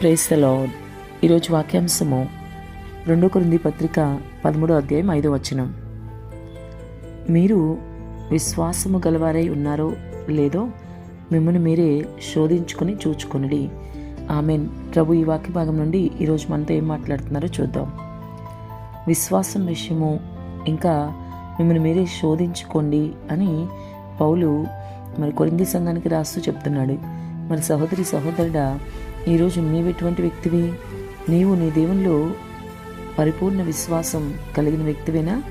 Praise the lord ఈరోజు వాక్యాంశము రెండో కొరింది పత్రిక పదమూడో అధ్యాయం ఐదో వచనం. మీరు విశ్వాసము గలవారై ఉన్నారో లేదో మిమ్మల్ని మీరే శోధించుకొని చూచుకొనిడి. ఆమెన్. ప్రభు ఈ వాక్య భాగం నుండి ఈరోజు మనతో ఏం మాట్లాడుతున్నారో చూద్దాం. విశ్వాసం విషయము ఇంకా మిమ్మల్ని మీరే శోధించుకోండి అని పౌలు మరి కొరింది సంఘానికి రాస్తూ చెప్తున్నాడు. మరి సహోదరి సహోదరుడా ఈరోజు నీవెటువంటి వ్యక్తివి. నీవు నీ దేవునిలో పరిపూర్ణ విశ్వాసం కలిగిన వ్యక్తివేనా?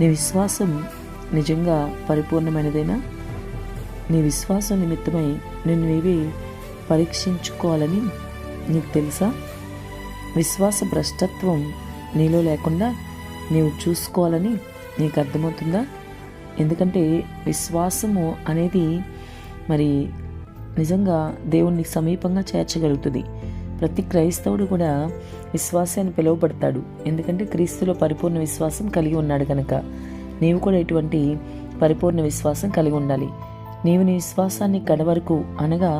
నీ విశ్వాసం నిజంగా పరిపూర్ణమైనదేనా? నీ విశ్వాసం నిమిత్తమై నిన్ను నీవే పరీక్షించుకోవాలని నీకు తెలుసా? విశ్వాస భ్రష్టత్వం నీలో లేకుండా నీవు చూసుకోవాలని నీకు అర్థమవుతుందా? ఎందుకంటే విశ్వాసము అనేది మరి నిజంగా దేవుణ్ణి సమీపంగా చేర్చగలుగుతుంది. ప్రతి క్రైస్తవుడు కూడా విశ్వాసాన్ని పిలువబడతాడు. ఎందుకంటే క్రీస్తులో పరిపూర్ణ విశ్వాసం కలిగి ఉన్నాడు కనుక నీవు కూడా ఇటువంటి పరిపూర్ణ విశ్వాసం కలిగి ఉండాలి. నీవు నీ విశ్వాసాన్ని కడ వరకు అనగా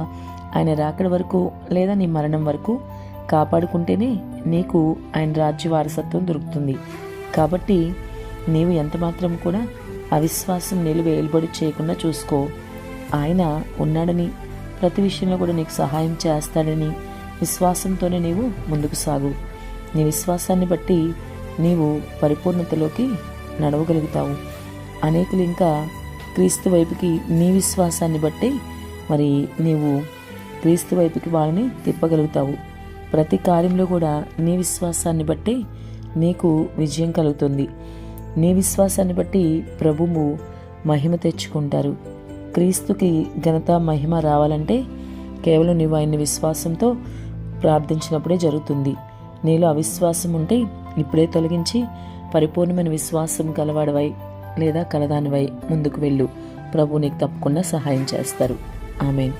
ఆయన రాకడ వరకు లేదా నీ మరణం వరకు కాపాడుకుంటేనే నీకు ఆయన రాజ్య వారసత్వం దొరుకుతుంది. కాబట్టి నీవు ఎంతమాత్రం కూడా అవిశ్వాసం నిలువేలుబడి చేయకుండా చూసుకో. ఆయన ఉన్నాడని ప్రతి విషయంలో కూడా నీకు సహాయం చేస్తాడని విశ్వాసంతోనే నీవు ముందుకు సాగు. నీ విశ్వాసాన్ని బట్టి నీవు పరిపూర్ణతలోకి నడవగలుగుతావు. అనేకులు ఇంకా క్రీస్తు వైపుకి నీ విశ్వాసాన్ని బట్టి మరి నీవు క్రీస్తు వైపుకి వాళ్ళని తిప్పగలుగుతావు. ప్రతి కార్యంలో కూడా నీ విశ్వాసాన్ని బట్టి నీకు విజయం కలుగుతుంది. నీ విశ్వాసాన్ని బట్టి ప్రభువు మహిమ తెచ్చుకుంటారు. క్రీస్తుకి ఘనత మహిమ రావాలంటే కేవలం నీవు ఆయన్ని విశ్వాసంతో ప్రార్థించినప్పుడే జరుగుతుంది. నీలో అవిశ్వాసం ఉంటే ఇప్పుడే తొలగించి పరిపూర్ణమైన విశ్వాసం కలవాడవై లేదా కలదానివై ముందుకు వెళ్ళు. ప్రభు నీకు తప్పకుండా సహాయం చేస్తారు. ఆమెన్.